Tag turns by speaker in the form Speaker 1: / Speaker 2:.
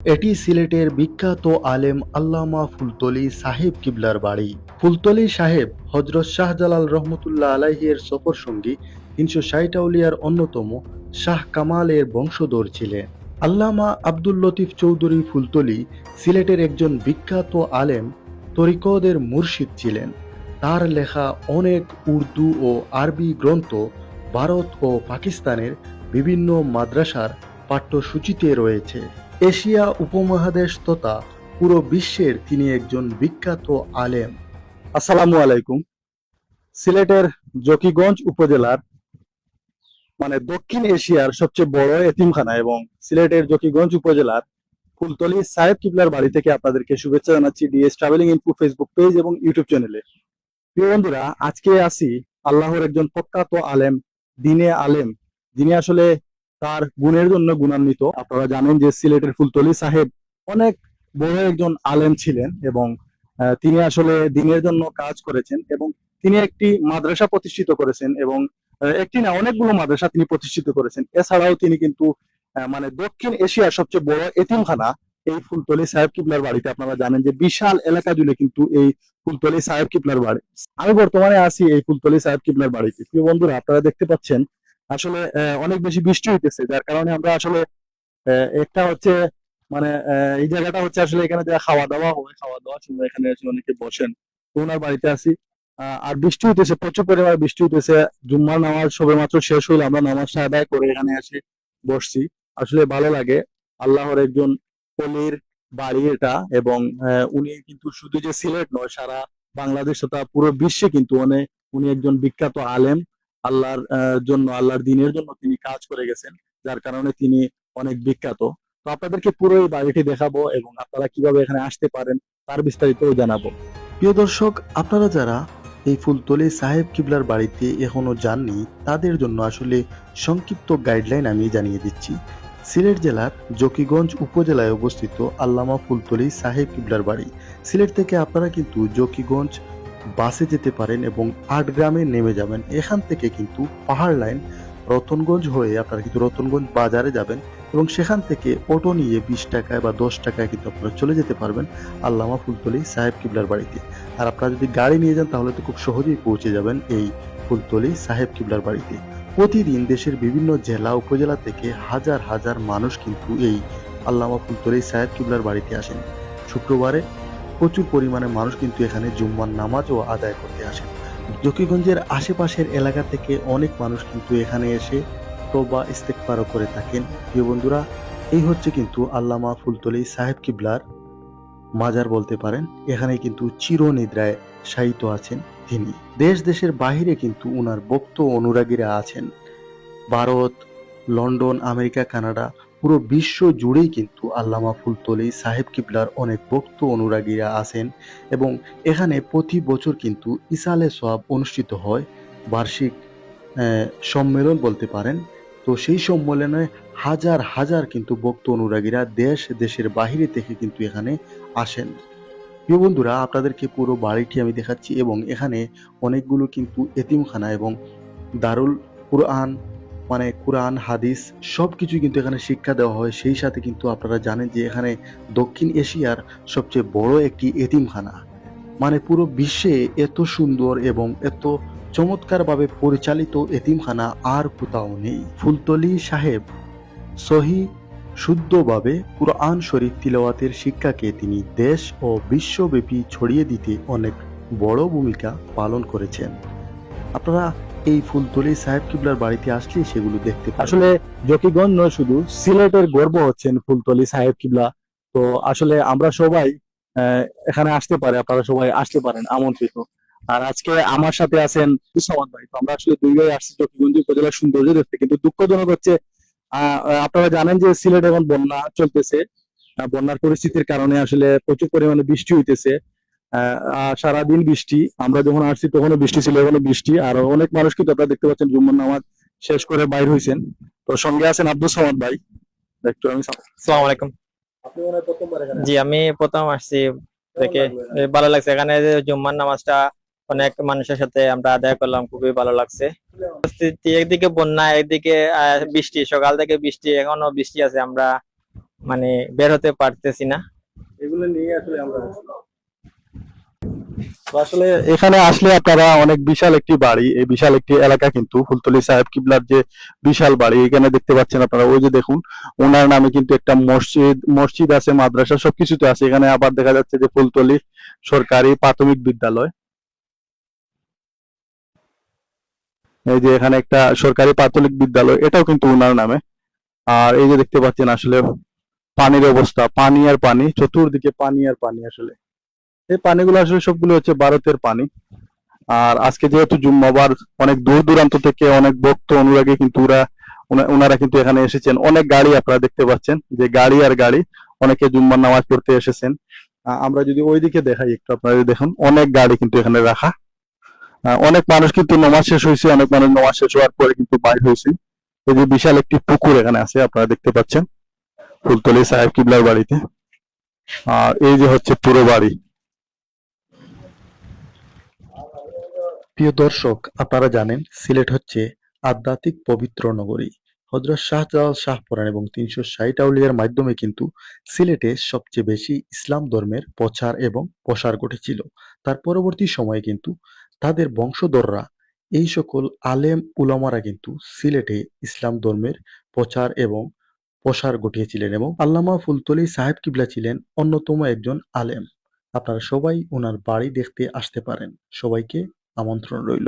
Speaker 1: এটি সিলেটের বিখ্যাত আলেম আল্লামা ফুলতলি সাহেব কিবলার বাড়ি। ফুলতলি সাহেব হজরত শাহজালাল রহমতুল্লাহ আলাইহির সফর সঙ্গী তিনশো ষাট আউলিয়ার অন্যতম শাহ কামালের বংশধর ছিলেন। আল্লামা আব্দুল লতিফ চৌধুরী ফুলতলি সিলেটের একজন বিখ্যাত আলেম তরিকদের মুর্শিদ ছিলেন। তার লেখা অনেক উর্দু ও আরবি গ্রন্থ ভারত ও পাকিস্তানের বিভিন্ন মাদ্রাসার পাঠ্যসূচিতে রয়েছে। এশিয়া উপমহাদেশ তথা পুরো বিশ্বের তিনি একজন বিখ্যাত আলেম। আসসালামু আলাইকুম। সিলেটের জকিগঞ্জ উপজেলার মানে দক্ষিণ এশিয়ার সবচেয়ে বড় এতিমখানা এবং সিলেটের জকিগঞ্জ উপজেলার ফুলতলি সাহেব কিবলার বাড়ি থেকে আপনাদেরকে শুভেচ্ছা জানাচ্ছি DS traveling info Facebook page এবং ইউটিউব চ্যানেলে। প্রিয় বন্ধুরা, আজকে আসি আল্লাহর একজন প্রখ্যাত আলেম, দিনে আলেম, যিনি আসলে তার গুণের জন্য গুণান্বিত। আপনারা জানেন যে সিলেটের ফুলতলি সাহেব অনেক বড় একজন আলেম ছিলেন এবং তিনি আসলে দিনের জন্য কাজ করেছেন এবং তিনি একটি মাদ্রাসা প্রতিষ্ঠিত করেছেন এবং একটি না অনেকগুলো মাদ্রাসা তিনি প্রতিষ্ঠিত করেছেন। এছাড়াও তিনি কিন্তু মানে দক্ষিণ এশিয়ার সবচেয়ে বড় এতিমখানা এই ফুলতলি সাহেব কিবলার বাড়িতে। আপনারা জানেন যে বিশাল এলাকা জুড়ে কিন্তু এই ফুলতলি সাহেব কিবলার বাড়ি। আমি বর্তমানে আছি এই ফুলতলি সাহেব কিবলার বাড়িতে। প্রিয় বন্ধুরা, আপনারা দেখতে পাচ্ছেন আসলে অনেক বেশি বৃষ্টি হইতেছে, যার কারণে আমরা আসলে একটা হচ্ছে মানে এই জায়গাটা হচ্ছে আসলে এখানে যা খাওয়া দাওয়া হয় খাওয়া দাওয়া সময় এখানে অনেকে বসেন। ওনার বাড়িতে আছি। আর বৃষ্টি হইতেছে, প্রচুর পরিমাণে বৃষ্টি হইতেছে। জুম্মার নামাজ সবে মাত্র শেষ হইল, আমরা নামাজটা আদায় করে এখানে এসে বসছি। আসলে ভালো লাগে, আল্লাহর একজন পলির বাড়ি এটা, এবং উনি কিন্তু শুধু যে সিলেট নয়, সারা বাংলাদেশ তথা পুরো বিশ্বে কিন্তু অনেক উনি একজন বিখ্যাত আলেম। আল্লাহর জন্য, আল্লাহর দিনের জন্য তিনি কাজ করে গেছেন, যার কারণে তিনি অনেক বিখ্যাত। তো আপনাদেরকে পুরো এই বাড়িটি দেখাবো এবং আপনারা কীভাবে এখানে আসতে পারেন তার বিস্তারিত জানাব। প্রিয় দর্শক, আপনারা যারা এই ফুলতলি সাহেব কিবলার বাড়িতে এখনও যাননি, তাদের জন্য আসলে সংক্ষিপ্ত গাইডলাইন আমি জানিয়ে দিচ্ছি। সিলেট জেলার জকিগঞ্জ উপজেলায় অবস্থিত আল্লামা ফুলতলি সাহেব কিবলার বাড়ি। সিলেট থেকে আপনারা কিন্তু জকিগঞ্জ বাসে যেতে পারেন এবং আট গ্রামে নেমে যাবেন। এখান থেকে কিন্তু পাহাড় লাইন রতনগঞ্জ হয়ে আপনারা কিন্তু রতনগঞ্জ বাজারে যাবেন এবং সেখান থেকে অটো নিয়ে বিশ টাকায় বা দশ টাকায় কিন্তু আপনারা চলে যেতে পারবেন আল্লামা ফুলতলি সাহেব কিবলার বাড়িতে। আর আপনারা যদি গাড়ি নিয়ে যান তাহলে তো খুব সহজেই পৌঁছে যাবেন এই ফুলতলি সাহেব কিবলার বাড়িতে। প্রতিদিন দেশের বিভিন্ন জেলা, উপজেলা থেকে হাজার হাজার মানুষ কিন্তু এই আল্লামা ফুলতলি সাহেব কিবলার বাড়িতে আসেন। শুক্রবারে প্রচুর পরিমাণে মানুষ কিন্তু এখানে জুম্মার নামাজও আদায় করতে আসেন জকিগঞ্জের আশেপাশের এলাকা থেকে অনেক মানুষ কিন্তু এখানে এসে তোবা ইস্তেকবারও করে থাকেন। প্রিয় বন্ধুরা, এই হচ্ছে কিন্তু আল্লামা ফুলতলি সাহেব কিবলার মাজার বলতে পারেন। এখানে কিন্তু চিরনিদ্রায় শায়িত আছেন তিনি। দেশ দেশের বাহিরে কিন্তু উনার ভক্ত অনুরাগীরা আছেন। ভারত, লন্ডন, আমেরিকা, কানাডা পুরো বিশ্ব জুড়েই কিন্তু আল্লামা ফুলতলি সাহেব কিবলার অনেক ভক্ত অনুরাগীরা আছেন এবং এখানে প্রতি বছর কিন্তু ইসালে সোয়াব অনুষ্ঠিত হয় বার্ষিক সম্মেলন বলতে পারেন। তো সেই সম্মেলনে হাজার হাজার কিন্তু ভক্ত অনুরাগীরা দেশ, দেশের বাহিরে থেকে কিন্তু এখানে আসেন। প্রিয় বন্ধুরা, আপনাদেরকে পুরো বাড়িটি আমি দেখাচ্ছি এবং এখানে অনেকগুলো কিন্তু এতিমখানা এবং দারুল কুরআন মানে কোরআন, হাদিস সব কিছু কিন্তু এখানে শিক্ষা দেওয়া হয়। সেই সাথে কিন্তু আপনারা জানেন যে এখানে দক্ষিণ এশিয়ার সবচেয়ে বড় একটি এতিমখানা। মানে পুরো বিশ্বে এত সুন্দর এবং এত চমৎকারভাবে পরিচালিত এতিমখানা আর কোথাও নেই। ফুলতলি সাহেব সহি শুদ্ধভাবে কুরআন শরীফ তিলাওয়াতের শিক্ষাকে তিনি দেশ ও বিশ্বব্যাপী ছড়িয়ে দিতে অনেক বড় ভূমিকা পালন করেছেন। আপনারা এই ফুলতলি সাহেব কিবলার বাড়িতে আসলে সেগুলো দেখতে আসলে জকিগঞ্জ নয়, শুধু সিলেটের গর্ব হচ্ছেন ফুলতলি সাহেব কিবলা। তো আসলে আমরা সবাই এখানে আসতে পারে, আপনারা সবাই আসতে পারেন, আমন্ত্রিত। আর আজকে আমার সাথে আছেন মুসাওয়াত ভাই। তো আমরা আসলে দুই ভাই আসছি জকিগঞ্জ উপজেলার সৌন্দর্য দেখতে, কিন্তু দুঃখজনক হচ্ছে আপনারা জানেন যে সিলেট এখন বন্যা চলতেছে। বন্যার পরিস্থিতির কারণে আসলে প্রচুর পরিমাণে বৃষ্টি হইতেছে। সারাদিন বৃষ্টি। আমরা যখন আসছি তখনও বৃষ্টি ছিল এখনও বৃষ্টি। আর অনেক মানুষ কিন্তু আপনারা দেখতে পাচ্ছেন জুম্মন নামাজ শেষ করে বাইর হয়েছেন তো সঙ্গে আছেন আব্দুল সামাদ ভাই। একটু আমি সালাম।
Speaker 2: আলাইকুম। জি আমি প্রথম আসছি দেখে। ভালো লাগছে। এখানে যে জুম্মার নামাজটা অনেক মানুষের সাথে আমরা আদায় করলাম খুবই ভালো লাগছে। পরিস্থিতি একদিকে বন্যা একদিকে বৃষ্টি। সকাল থেকে বৃষ্টি এখনও বৃষ্টি আছে। আমরা মানে বের হতে পারতেছি না।
Speaker 3: এগুলো নিয়ে আসলে আমরা আসলে এখানে আসলে আপনারা অনেক বিশাল একটি বাড়ি, এই বিশাল একটি এলাকা কিন্তু ফুলতলি সাহেব কিবলার যে বিশাল বাড়ি, এখানে দেখতে পাচ্ছেন আপনারা, ওই যে দেখুন, ওনার নামে কিন্তু একটা মসজিদ মসজিদ আছে, মাদ্রাসা, সবকিছুতে আছে, এখানে আবার দেখা যাচ্ছে যে ফুলতলি সরকারি প্রাথমিক বিদ্যালয়। এই যে এখানে একটা সরকারি প্রাথমিক বিদ্যালয়, এটাও কিন্তু ওনার নামে। আর এই যে দেখতে পাচ্ছেন আসলে পানির অবস্থা, পানি আর পানি, চতুর্দিকে পানি আর পানি আসলে। এই পানিগুলো আসলে সবগুলো হচ্ছে ভারতের পানি। আর আজকে যেহেতু জুম্মাবার, অনেক দূর দূরান্ত থেকে অনেক ভক্ত অনুরাগী কিন্তু ওরা ওনারা কিন্তু এখানে এসেছেন। অনেক গাড়ি আপনারা দেখতে পাচ্ছেন, যে গাড়ি আর গাড়ি, অনেকে জুম্মার নামাজ পড়তে এসেছেন। আমরা যদি ওইদিকে দেখাই একটু আপনারা দেখুন, অনেক গাড়ি কিন্তু এখানে রাখা। অনেক মানুষ কিন্তু নামাজ শেষ হয়েছে, অনেক মানুষ নামাজ শেষ হওয়ার পরে কিন্তু বাইর হয়েছে। এই যে বিশাল একটি পুকুর এখানে আছে, আপনারা দেখতে পাচ্ছেন। ফুলতলি সাহেব কিবলার বাড়িতে। আর এই যে হচ্ছে পুরো বাড়ি। প্রিয় দর্শক, আপনারা জানেন সিলেট হচ্ছে আধ্যাত্মিক পবিত্র নগরী। হজরত শাহজালাল শাহপরান এবং তিনশো ষাট আউলিয়ার মাধ্যমে কিন্তু সিলেটে সবচেয়ে বেশি ইসলাম ধর্মের প্রচার এবং প্রসার ঘটেছিল। তার পরবর্তী সময়ে কিন্তু তাদের বংশধররা এই সকল আলেম উলামারা কিন্তু সিলেটে ইসলাম ধর্মের প্রচার এবং প্রসার ঘটিয়েছিলেন এবং আল্লামা ফুলতলি সাহেব কিবলা ছিলেন অন্যতম একজন আলেম। আপনারা সবাই ওনার বাড়ি দেখতে আসতে পারেন। সবাইকে আমন্ত্রণ রইল